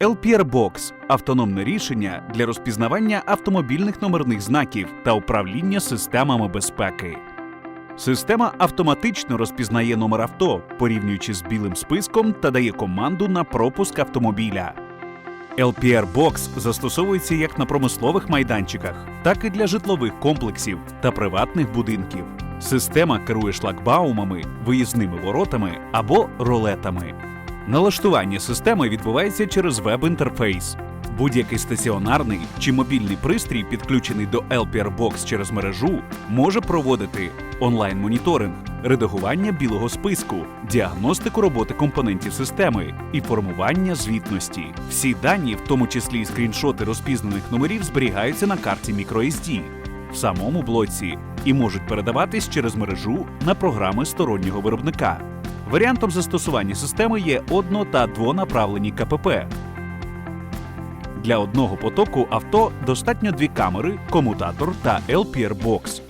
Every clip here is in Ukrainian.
LPR Box – автономне рішення для розпізнавання автомобільних номерних знаків та управління системами безпеки. Система автоматично розпізнає номер авто, порівнюючи з білим списком та дає команду на пропуск автомобіля. LPR Box застосовується як на промислових майданчиках, так і для житлових комплексів та приватних будинків. Система керує шлагбаумами, виїзними воротами або ролетами. Налаштування системи відбувається через веб-інтерфейс. Будь-який стаціонарний чи мобільний пристрій, підключений до LPR Box через мережу, може проводити онлайн-моніторинг, редагування білого списку, діагностику роботи компонентів системи і формування звітності. Всі дані, в тому числі і скріншоти розпізнаних номерів, зберігаються на карті microSD в самому блоці і можуть передаватись через мережу на програми стороннього виробника. Варіантом застосування системи є одно- та двонаправлені КПП. Для одного потоку авто достатньо дві камери, комутатор та LPR Box.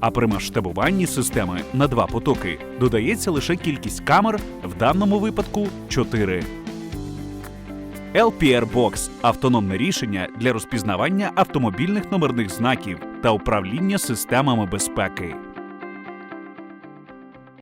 А при масштабуванні системи на два потоки додається лише кількість камер, в даному випадку 4. LPR Box – автономне рішення для розпізнавання автомобільних номерних знаків та управління системами безпеки.